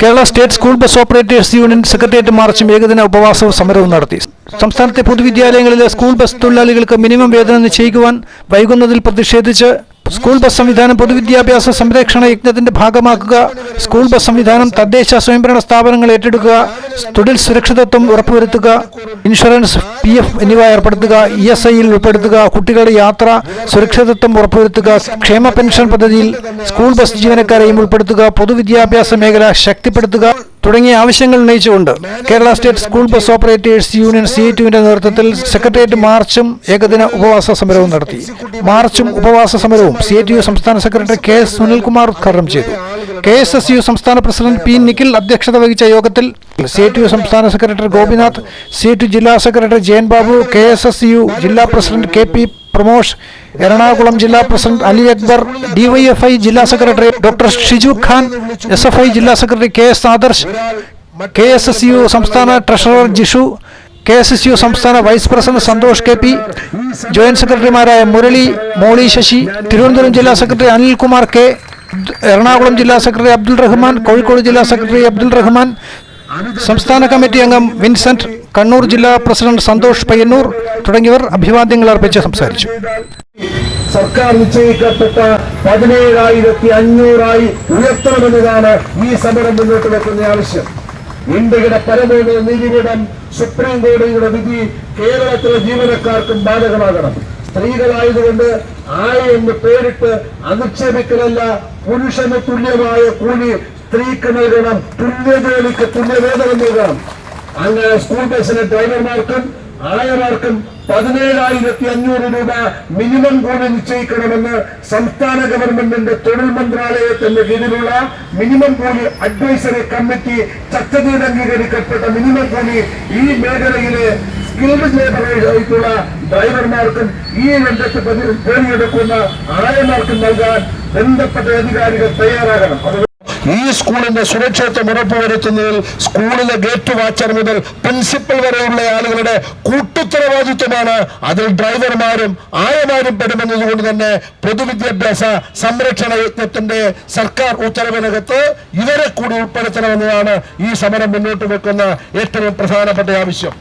Kerala state school bus operators union secretariat മാർച്ചും ഏകദിന ഉപവാസവും സമരവും നടത്തി. സംസ്ഥാനത്തെ പൊതുവിദ്യാലയങ്ങളിലെ സ്കൂൾ ബസ് തൊഴിലാളികൾക്ക് മിനിമം വേതനം നിശ്ചയിക്കുവാൻ വൈകുന്നതിൽ പ്രതിഷേധിച്ച് സ്കൂൾ ബസ് സംവിധാനം പൊതുവിദ്യാഭ്യാസ സംരക്ഷണ യജ്ഞത്തിന്റെ ഭാഗമാക്കുക. സ്കൂൾ ബസ് സംവിധാനം തദ്ദേശ സ്വയംഭരണ സ്ഥാപനങ്ങൾ ഏറ്റെടുക്കുക. തൊഴിൽ സുരക്ഷിതത്വം ഉറപ്പുവരുത്തുക. ഇൻഷുറൻസ് പി എഫ് എന്നിവ ഏർപ്പെടുത്തുക. ഇ എസ് ഐയിൽ ഉൾപ്പെടുത്തുക. കുട്ടികളുടെ യാത്ര സുരക്ഷിതത്വം ഉറപ്പുവരുത്തുക. ക്ഷേമ പെൻഷൻ പദ്ധതിയിൽ സ്കൂൾ ബസ് ജീവനക്കാരെയും ഉൾപ്പെടുത്തുക. പൊതുവിദ്യാഭ്യാസ മേഖല ശക്തിപ്പെടുത്തുക തുടങ്ങിയ ആവശ്യങ്ങൾ ഉന്നയിച്ചുകൊണ്ട് Kerala state school bus operators union C ടുവിന്റെ നേതൃത്വത്തിൽ സെക്രട്ടേറിയറ്റ് മാർച്ചും ഏകദിന ഉപവാസ സമരവും നടത്തി. മാർച്ചും ഉപവാസ സമരവും സി യു സംസ്ഥാന സെക്രട്ടറി കെ എസ് സുനിൽകുമാർ ഉദ്ഘാടനം ചെയ്തു. കെ എസ് എസ് യു സംസ്ഥാന പ്രസിഡന്റ് പി നിഖിൽ അധ്യക്ഷത വഹിച്ച യോഗത്തിൽ സി യു സംസ്ഥാന സെക്രട്ടറി ഗോപിനാഥ് സി ടി ജില്ലാ secretary Jayan Babu K S S U ജില്ലാ president K P Pramosh Ernakulam ജില്ലാ പ്രസിഡന്റ് അലി അക്ബർ ഡിവൈഎഫ്ഐ ജില്ലാ secretary doctor Shiju Khan S F I ജില്ലാ secretary K S Adarsh K S S U സംസ്ഥാന treasurer Jishu K S S U സംസ്ഥാന vice president Santhosh K P joint സെക്രട്ടറിമാരായ മുരളി മോളി ശശി തിരുവനന്തപുരം ജില്ലാ secretary Anilkumar K Ernakulam ജില്ലാ secretary Abdul Rahman Kozhikode ജില്ലാ secretary Abdul Rahman സംസ്ഥാന committee അംഗം Vincent Kannur ജില്ലാ പ്രസിഡന്റ് സന്തോഷ് പയ്യന്നൂർ തുടങ്ങിയവർ അഭിവാദ്യങ്ങൾ അർപ്പിച്ച് സംസാരിച്ചു. സർക്കാർ നിശ്ചയിക്കപ്പെട്ട പതിനേഴായിരത്തി അഞ്ഞൂറായി ഉയർത്തണമെന്നതാണ് ഈ സമരം മുന്നോട്ട് വെക്കുന്ന ആവശ്യം. ഇന്ത്യയുടെ പരമോന്നത നീതിപീഠം സുപ്രീം കോടതിയുടെ വിധി കേരളത്തിലെ ജീവനക്കാർക്കും ബാധകമാകണം. സ്ത്രീകളായതുകൊണ്ട് ആയ എന്ന് പേരിട്ട് അധിക്ഷേപിക്കലല്ല പുരുഷന് തുല്യമായ കൂലി സ്ത്രീക്ക് നൽകണം. തുല്യ തുല്യജോലിക്ക് തുല്യവേതനം നൽകണം. അങ്ങനെ സ്കൂൾ ബസ്സിലെ ഡ്രൈവർമാർക്കും ആയമാർക്കും പതിനേഴായിരത്തി അഞ്ഞൂറ് രൂപ മിനിമം കൂടി നിശ്ചയിക്കണമെന്ന് സംസ്ഥാന ഗവൺമെന്റിന്റെ തൊഴിൽ മന്ത്രാലയത്തിന്റെ കീഴിലുള്ള മിനിമം കൂലി അഡ്വൈസറി കമ്മിറ്റി ചർച്ച ചെയ്ത് അംഗീകരിക്കപ്പെട്ട മിനിമം കൂലി ഈ മേഖലയിലെ സ്കിൽഡ് ലേബറായിട്ടുള്ള ഡ്രൈവർമാർക്കും ഈ രംഗത്ത് ജോലിയെടുക്കുന്ന ആയമാർക്കും നൽകാൻ ബന്ധപ്പെട്ട അധികാരികൾ തയ്യാറാകണം. ഈ സ്കൂളിന്റെ സുരക്ഷിതത്വം ഉറപ്പുവരുത്തുന്നതിൽ സ്കൂളിലെ ഗേറ്റ് വാച്ചർ മുതൽ പ്രിൻസിപ്പൽ വരെയുള്ള ആളുകളുടെ കൂട്ടുത്തരവാദിത്വമാണ് അതിൽ ഡ്രൈവർമാരും ആയമാരും പെടുമെന്നതുകൊണ്ട് തന്നെ പൊതുവിദ്യാഭ്യാസ സംരക്ഷണ യജ്ഞത്തിന്റെ സർക്കാർ ഉത്തരവിനകത്ത് ഇവരെ കൂടി ഉൾപ്പെടുത്തണമെന്നതാണ് ഈ സമരം മുന്നോട്ട് വെക്കുന്ന ഏറ്റവും പ്രധാനപ്പെട്ട ആവശ്യം.